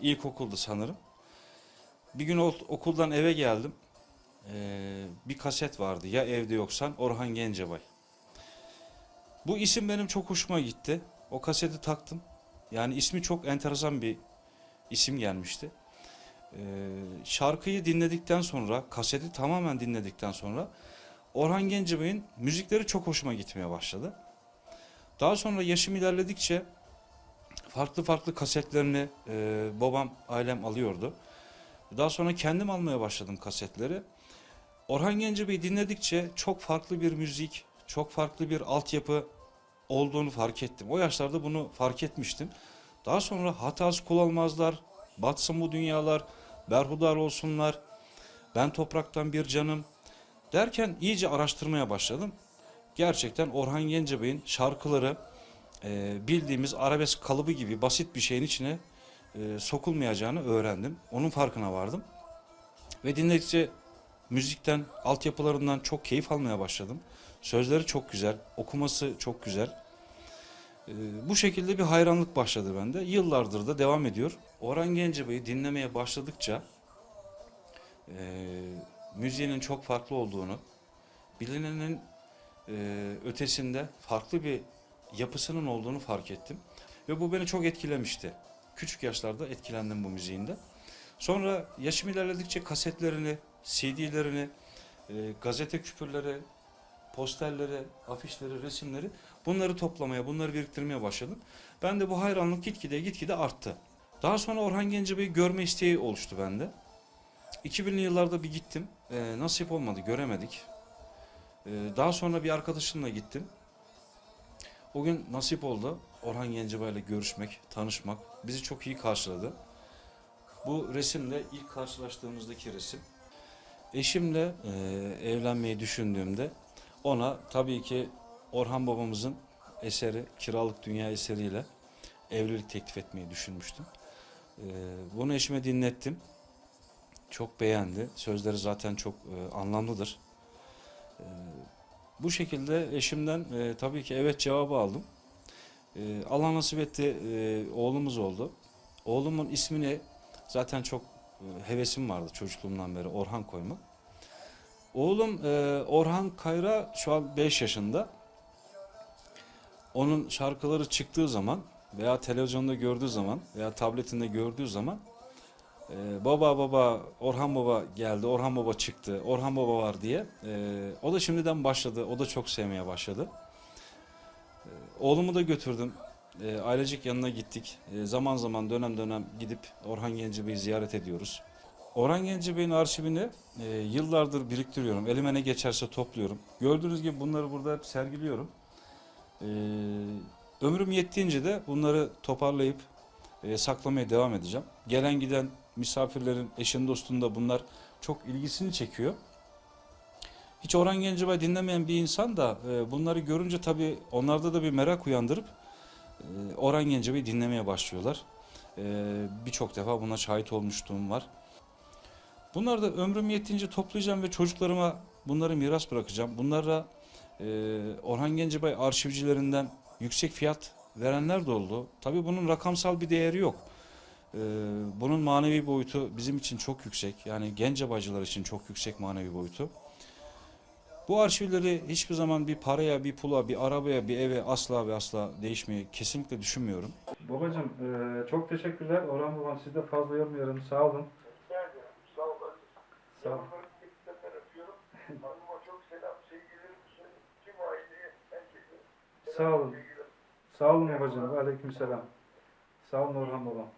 ilkokuldu sanırım. Bir gün okuldan eve geldim. Ee, bir kaset vardı. Ya evde yoksan Orhan Gencebay. Bu isim benim çok hoşuma gitti. O kaseti taktım. Yani ismi çok enteresan bir isim gelmişti. Ee, şarkıyı dinledikten sonra, kaseti tamamen dinledikten sonra Orhan Gencebay'ın müzikleri çok hoşuma gitmeye başladı. Daha sonra yaşım ilerledikçe farklı farklı kasetlerini e, babam, ailem alıyordu. Daha sonra kendim almaya başladım kasetleri. Orhan Gencebay'ı dinledikçe çok farklı bir müzik, çok farklı bir altyapı olduğunu fark ettim. O yaşlarda bunu fark etmiştim. Daha sonra hatası kul olmazlar, batsın bu dünyalar, berhudar olsunlar, ben topraktan bir canım derken iyice araştırmaya başladım. Gerçekten Orhan Gencebay'ın şarkıları e, bildiğimiz arabesk kalıbı gibi basit bir şeyin içine e, sokulmayacağını öğrendim. Onun farkına vardım. Ve dinledikçe müzikten, altyapılarından çok keyif almaya başladım. Sözleri çok güzel, okuması çok güzel. Ee, bu şekilde bir hayranlık başladı bende. Yıllardır da devam ediyor. Orhan Gencebay'ı dinlemeye başladıkça e, müziğinin çok farklı olduğunu, bilinenin e, ötesinde farklı bir yapısının olduğunu fark ettim. Ve bu beni çok etkilemişti. Küçük yaşlarda etkilendim bu müziğinde. Sonra yaşım ilerledikçe kasetlerini, CD'lerini, e, gazete küpürleri, posterleri, afişleri, resimleri bunları toplamaya, bunları biriktirmeye başladım. Ben de bu hayranlık gitgide gitgide arttı. Daha sonra Orhan Gencebay'ı görme isteği oluştu bende. 2000'li yıllarda bir gittim. E, nasip olmadı, göremedik. E, daha sonra bir arkadaşımla gittim. O gün nasip oldu Orhan Gencebay'la görüşmek, tanışmak. Bizi çok iyi karşıladı. Bu resim de ilk karşılaştığımızdaki resim. Eşimle e, evlenmeyi düşündüğümde ona tabii ki Orhan babamızın eseri Kiralık Dünya eseriyle evlilik teklif etmeyi düşünmüştüm. E, bunu eşime dinlettim. Çok beğendi. Sözleri zaten çok e, anlamlıdır. E, bu şekilde eşimden e, tabii ki evet cevabı aldım. E, Allah nasip etti e, oğlumuz oldu. Oğlumun ismini zaten çok e, hevesim vardı çocukluğumdan beri Orhan koymak. Oğlum e, Orhan Kayra şu an 5 yaşında. Onun şarkıları çıktığı zaman veya televizyonda gördüğü zaman veya tabletinde gördüğü zaman e, baba baba Orhan baba geldi, Orhan baba çıktı, Orhan baba var diye e, o da şimdiden başladı, o da çok sevmeye başladı. E, oğlumu da götürdüm, e, ailecek yanına gittik. E, zaman zaman dönem dönem gidip Orhan Gencebay'ı ziyaret ediyoruz. Orhan Gencebay'ın arşivini e, yıllardır biriktiriyorum. Elime ne geçerse topluyorum. Gördüğünüz gibi bunları burada hep sergiliyorum. E, ömrüm yettiğince de bunları toparlayıp e, saklamaya devam edeceğim. Gelen giden misafirlerin, eşin dostun da bunlar çok ilgisini çekiyor. Hiç Orhan Gencebay dinlemeyen bir insan da e, bunları görünce tabii onlarda da bir merak uyandırıp e, Orhan Gencebay'ı dinlemeye başlıyorlar. E, Birçok defa buna şahit olmuşluğum var. Bunları da ömrüm yettiğince toplayacağım ve çocuklarıma bunları miras bırakacağım. Bunlara e, Orhan Gencebay arşivcilerinden yüksek fiyat verenler de oldu. Tabii bunun rakamsal bir değeri yok. E, bunun manevi boyutu bizim için çok yüksek. Yani Gencebaycılar için çok yüksek manevi boyutu. Bu arşivleri hiçbir zaman bir paraya, bir pula, bir arabaya, bir eve asla ve asla değişmeyi kesinlikle düşünmüyorum. Babacım e, çok teşekkürler. Orhan babam sizi de fazla yormuyorum. Sağ olun. Sağ ol. Sağ ol. Yavruların tekliflerinden öpüyorum. Hanıma çok selam, sevgilerimi söyle. Tüm aileye, herkese. Sağ olun. Sağ olun babacım. Aleyküm selam. Sağ olun Orhan babam.